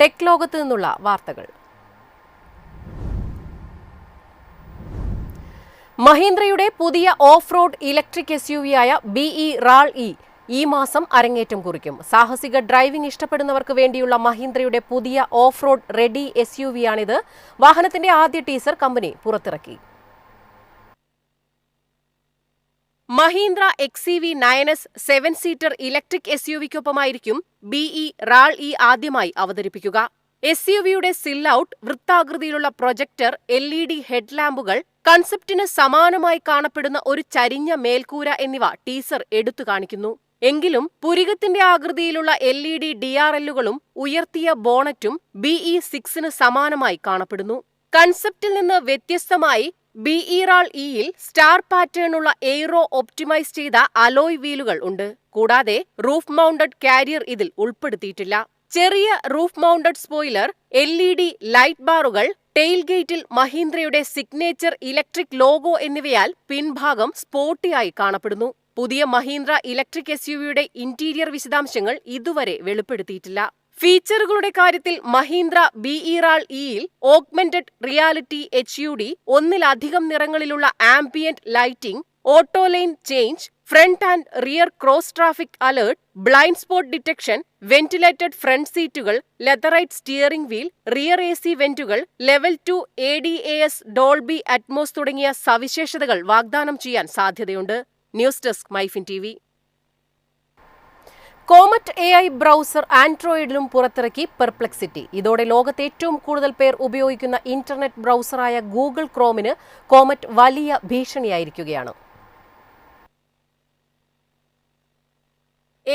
Tech ലോകത്ത് നിന്നുള്ള വാർത്തകൾ. മഹീന്ദ്രയുടെ പുതിയ off road electric S U വിയായ ആയ ബിഇ റാൾ ഇ ഈ മാസം അരങ്ങേറ്റം കുറിക്കും. സാഹസിക ഡ്രൈവിംഗ് ഇഷ്ടപ്പെടുന്നവർക്ക് വേണ്ടിയുള്ള മഹീന്ദ്രയുടെ പുതിയ off road ready S U വിയാണിത് വാഹനത്തിന്റെ ആദ്യ ടീസർ കമ്പനി പുറത്തിറക്കി. Mahindra X C V nine S seven seater electric S U വിക്കൊപ്പമായിരിക്കും BE റാൾ E ആദ്യമായി അവതരിപ്പിക്കുക. എസ് യു വിയുടെ സില്ലൌട്ട് വൃത്താകൃതിയിലുള്ള പ്രൊജക്ടർ എൽ ഇ ഡി ഹെഡ്ലാമ്പുകൾ കൺസെപ്റ്റിന് സമാനമായി കാണപ്പെടുന്ന ഒരു ചരിഞ്ഞ മേൽക്കൂര എന്നിവ ടീസർ എടുത്തു കാണിക്കുന്നു. എങ്കിലും പുരികത്തിന്റെ ആകൃതിയിലുള്ള L E D D R എല്ലുകളും ഉയർത്തിയ ബോണറ്റും ബിഇ സിക്സിന് സമാനമായി കാണപ്പെടുന്നു. കൺസെപ്റ്റിൽ നിന്ന് വ്യത്യസ്തമായി ബി ഇറാൾ ഇയിൽ സ്റ്റാർ പാറ്റേണുള്ള എയ്റോ ഒപ്റ്റിമൈസ് ചെയ്ത അലോയ് വീലുകൾ ഉണ്ട്. കൂടാതെ റൂഫ് മൗണ്ടഡ് കാരിയർ ഇതിൽ ഉൾപ്പെടുത്തിയിട്ടില്ല. ചെറിയ roof mounted spoiler L E D light ബാറുകൾ ടെയിൽ ഗേറ്റിൽ മഹീന്ദ്രയുടെ സിഗ്നേച്ചർ ഇലക്ട്രിക് ലോഗോ എന്നിവയാൽ പിൻഭാഗം സ്പോർട്ടിയായി കാണപ്പെടുന്നു. പുതിയ മഹീന്ദ്ര ഇലക്ട്രിക് എസ് യുവിയുടെ ഇന്റീരിയർ വിശദാംശങ്ങൾ ഇതുവരെ വെളിപ്പെടുത്തിയിട്ടില്ല. ഫീച്ചറുകളുടെ കാര്യത്തിൽ മഹീന്ദ്ര ബി ഇറാൾ ഇയിൽ augmented reality H U D ഒന്നിലധികം നിറങ്ങളിലുള്ള ambient lighting auto line change front and rear cross traffic alert blind spot detection ventilated front സീറ്റുകൾ leatherette steering wheel rear A C വെന്റുകൾ level two A D A S Dolby Atmos തുടങ്ങിയ സവിശേഷതകൾ വാഗ്ദാനം ചെയ്യാൻ സാധ്യതയുണ്ട്. News desk MyFin T Comet A I browser ആൻഡ്രോയിഡിലും പുറത്തിറക്കി Perplexity. ഇതോടെ ലോകത്ത് ഏറ്റവും കൂടുതൽ പേർ ഉപയോഗിക്കുന്ന ഇന്റർനെറ്റ് ബ്രൗസറായ ഗൂഗിൾ ക്രോമിന് കോമറ്റ് വലിയ ഭീഷണിയായിരിക്കുകയാണ്.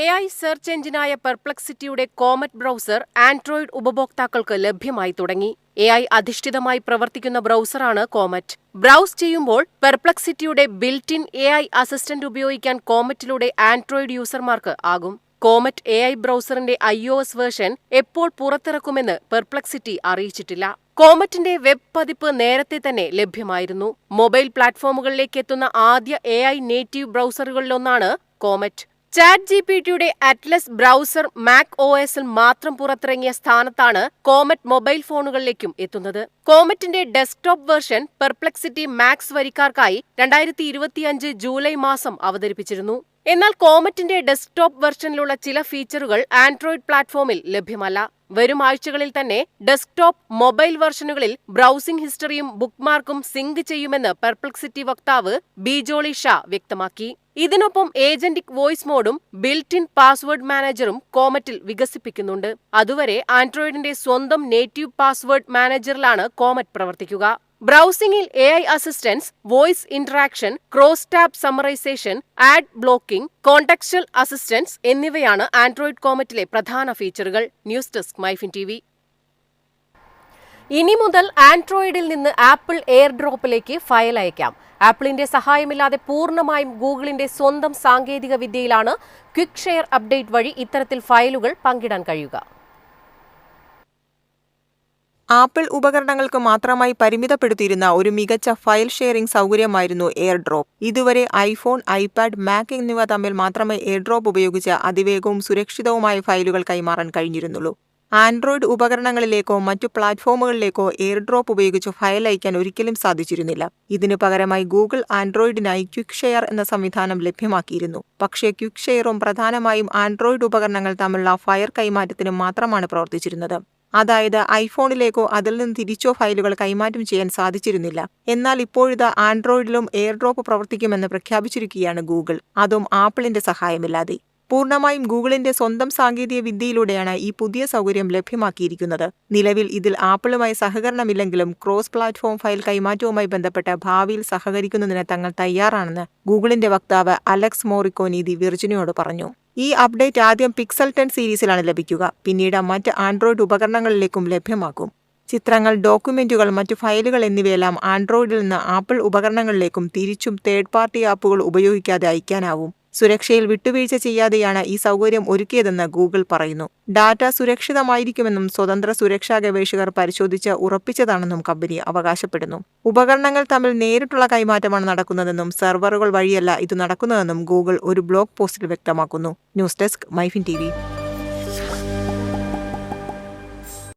എ ഐ സെർച്ച് എഞ്ചിനായ പെർപ്ലക്സിറ്റിയുടെ കോമറ്റ് ബ്രൗസർ ആൻഡ്രോയിഡ് ഉപഭോക്താക്കൾക്ക് ലഭ്യമായി തുടങ്ങി. എ ഐ അധിഷ്ഠിതമായി പ്രവർത്തിക്കുന്ന ബ്രൗസറാണ് കോമറ്റ്. ബ്രൗസ് ചെയ്യുമ്പോൾ പെർപ്ലക്സിറ്റിയുടെ built in A I assistant ഉപയോഗിക്കാൻ കോമറ്റിലൂടെ ആൻഡ്രോയിഡ് യൂസർമാർക്ക് ആകും. കോമറ്റ് എ ഐ ബ്രൗസറിന്റെ ഐ ഒ എസ് വേർഷൻ എപ്പോൾ പുറത്തിറക്കുമെന്ന് പെർപ്ലക്സിറ്റി അറിയിച്ചിട്ടില്ല. കോമറ്റിന്റെ വെബ് പതിപ്പ് നേരത്തെ തന്നെ ലഭ്യമായിരുന്നു. മൊബൈൽ പ്ലാറ്റ്ഫോമുകളിലേക്ക് എത്തുന്ന ആദ്യ എ ഐ നേറ്റീവ് ബ്രൗസറുകളിലൊന്നാണ് കോമറ്റ്. ചാറ്റ് ജി പി ടിയുടെ അറ്റ്ലസ് ബ്രൗസർ മാക് ഒ എസിൽ മാത്രം പുറത്തിറങ്ങിയ സ്ഥാനത്താണ് കോമറ്റ് മൊബൈൽ ഫോണുകളിലേക്കും എത്തുന്നത്. കോമറ്റിന്റെ ഡെസ്ക്ടോപ്പ് വേർഷൻ പെർപ്ലക്സിറ്റി മാക്സ് വരിക്കാർക്കായി രണ്ടായിരത്തി ജൂലൈ മാസം അവതരിപ്പിച്ചിരുന്നു. എന്നാൽ കോമറ്റിന്റെ ഡെസ്ക്ടോപ്പ് വെർഷനിലുള്ള ചില ഫീച്ചറുകൾ ആൻഡ്രോയിഡ് പ്ലാറ്റ്ഫോമിൽ ലഭ്യമല്ല. വരും ആഴ്ചകളിൽ തന്നെ ഡെസ്ക്ടോപ്പ് മൊബൈൽ വെർഷനുകളിൽ ബ്രൗസിംഗ് ഹിസ്റ്ററിയും ബുക്ക്മാർക്കും സിങ്ക് ചെയ്യുമെന്ന് പെർപ്ലക്സിറ്റി വക്താവ് ബിജോളി ഷാ വ്യക്തമാക്കി. ഇതിനൊപ്പം ഏജന്റിക് വോയിസ് മോഡും ബിൽറ്റ് ഇൻ പാസ്വേഡ് മാനേജറും കോമറ്റിൽ വികസിപ്പിക്കുന്നുണ്ട്. അതുവരെ ആൻഡ്രോയിഡിന്റെ സ്വന്തം നേറ്റീവ് പാസ്വേഡ് മാനേജറിലാണ് കോമറ്റ് പ്രവർത്തിക്കുക. ബ്രൗസിംഗിൽ A I assistance voice interaction cross tab summarization ad blocking contextual assistance എന്നിവയാണ് ആൻഡ്രോയിഡ് കോമറ്റിലെ പ്രധാന ഫീച്ചറുകൾ. ന്യൂസ് ഡെസ്ക് മൈഫിൻ ടി ഇനി മുതൽ ആൻഡ്രോയിഡിൽ നിന്ന് ആപ്പിൾ എയർ ഡ്രോപ്പിലേക്ക് ഫയൽ അയക്കാം. ആപ്പിളിന്റെ സഹായമില്ലാതെ പൂർണമായും ഗൂഗിളിന്റെ സ്വന്തം സാങ്കേതിക വിദ്യയിലാണ് ക്വിക്ക് ഷെയർ അപ്ഡേറ്റ് വഴി ഇത്തരത്തിൽ ഫയലുകൾ പങ്കിടാൻ കഴിയുക. ആപ്പിൾ ഉപകരണങ്ങൾക്ക് മാത്രമായി പരിമിതപ്പെടുത്തിയിരുന്ന ഒരു മികച്ച ഫയൽ ഷെയറിംഗ് സൗകര്യമായിരുന്നു എയർ ഡ്രോപ്പ് ഇതുവരെ ഐഫോൺ ഐപാഡ് മാക് എന്നിവ തമ്മിൽ മാത്രമേ എയർ ഡ്രോപ്പ് ഉപയോഗിച്ച് അതിവേഗവും സുരക്ഷിതവുമായ ഫയലുകൾ കൈമാറാൻ കഴിഞ്ഞിരുന്നുള്ളൂ. ആൻഡ്രോയിഡ് ഉപകരണങ്ങളിലേക്കോ മറ്റു പ്ലാറ്റ്ഫോമുകളിലേക്കോ എയർ ഡ്രോപ്പ് ഉപയോഗിച്ച് ഫയൽ അയക്കാൻ ഒരിക്കലും സാധിച്ചിരുന്നില്ല. ഇതിനു പകരമായി ഗൂഗിൾ ആൻഡ്രോയിഡിനായി ക്വിക്ക് ഷെയർ എന്ന സംവിധാനം ലഭ്യമാക്കിയിരുന്നു. പക്ഷേ ക്വിക്ക് ഷെയറും പ്രധാനമായും ആൻഡ്രോയിഡ് ഉപകരണങ്ങൾ തമ്മിലുള്ള ഫയർ കൈമാറ്റത്തിനും മാത്രമാണ് പ്രവർത്തിച്ചിരുന്നത്. അതായത് ഐഫോണിലേക്കോ അതിൽ നിന്ന് തിരിച്ചോ ഫയലുകൾ കൈമാറ്റം ചെയ്യാൻ സാധിച്ചിരുന്നില്ല. എന്നാൽ ഇപ്പോഴിത് ആൻഡ്രോയിഡിലും എയർ ഡ്രോപ്പ് പ്രവർത്തിക്കുമെന്ന് പ്രഖ്യാപിച്ചിരിക്കുകയാണ് ഗൂഗിൾ. അതും ആപ്പിളിന്റെ സഹായമില്ലാതെ. പൂർണമായും ഗൂഗിളിന്റെ സ്വന്തം സാങ്കേതിക വിദ്യയിലൂടെയാണ് ഈ പുതിയ സൗകര്യം ലഭ്യമാക്കിയിരിക്കുന്നത്. നിലവിൽ ഇതിൽ ആപ്പിളുമായി സഹകരണമില്ലെങ്കിലും ക്രോസ് പ്ലാറ്റ്ഫോം ഫയൽ കൈമാറ്റവുമായി ബന്ധപ്പെട്ട് ഭാവിയിൽ സഹകരിക്കുന്നതിന് തങ്ങൾ തയ്യാറാണെന്ന് ഗൂഗിളിന്റെ വക്താവ് അലക്സ് മോറിക്കോനി ദി വിർജിനിയോട് പറഞ്ഞു. ഈ അപ്ഡേറ്റ് ആദ്യം പിക്സൽ ടെൻ സീരീസിലാണ് ലഭിക്കുക. പിന്നീട് മറ്റ് ആൻഡ്രോയിഡ് ഉപകരണങ്ങളിലേക്കും ലഭ്യമാക്കും. ചിത്രങ്ങൾ ഡോക്യുമെന്റുകൾ മറ്റു ഫയലുകൾ എന്നിവയെല്ലാം ആൻഡ്രോയിഡിൽ നിന്ന് ആപ്പിൾ ഉപകരണങ്ങളിലേക്കും തിരിച്ചും തേർഡ് പാർട്ടി ആപ്പുകൾ ഉപയോഗിക്കാതെ അയക്കാനാവും. സുരക്ഷയിൽ വിട്ടുവീഴ്ച ചെയ്യാതെയാണ് ഈ സൗകര്യം ഒരുക്കിയതെന്ന് ഗൂഗിൾ പറയുന്നു. ഡാറ്റ സുരക്ഷിതമായിരിക്കുമെന്നും സ്വതന്ത്ര സുരക്ഷാ ഗവേഷകർ പരിശോധിച്ച് ഉറപ്പിച്ചതാണെന്നും കമ്പനി അവകാശപ്പെടുന്നു. ഉപകരണങ്ങൾ തമ്മിൽ നേരിട്ടുള്ള കൈമാറ്റമാണ് നടക്കുന്നതെന്നും സെർവറുകൾ വഴിയല്ല ഇത് നടക്കുന്നതെന്നും ഗൂഗിൾ ഒരു ബ്ലോഗ് പോസ്റ്റിൽ വ്യക്തമാക്കുന്നു. News desk MyFin T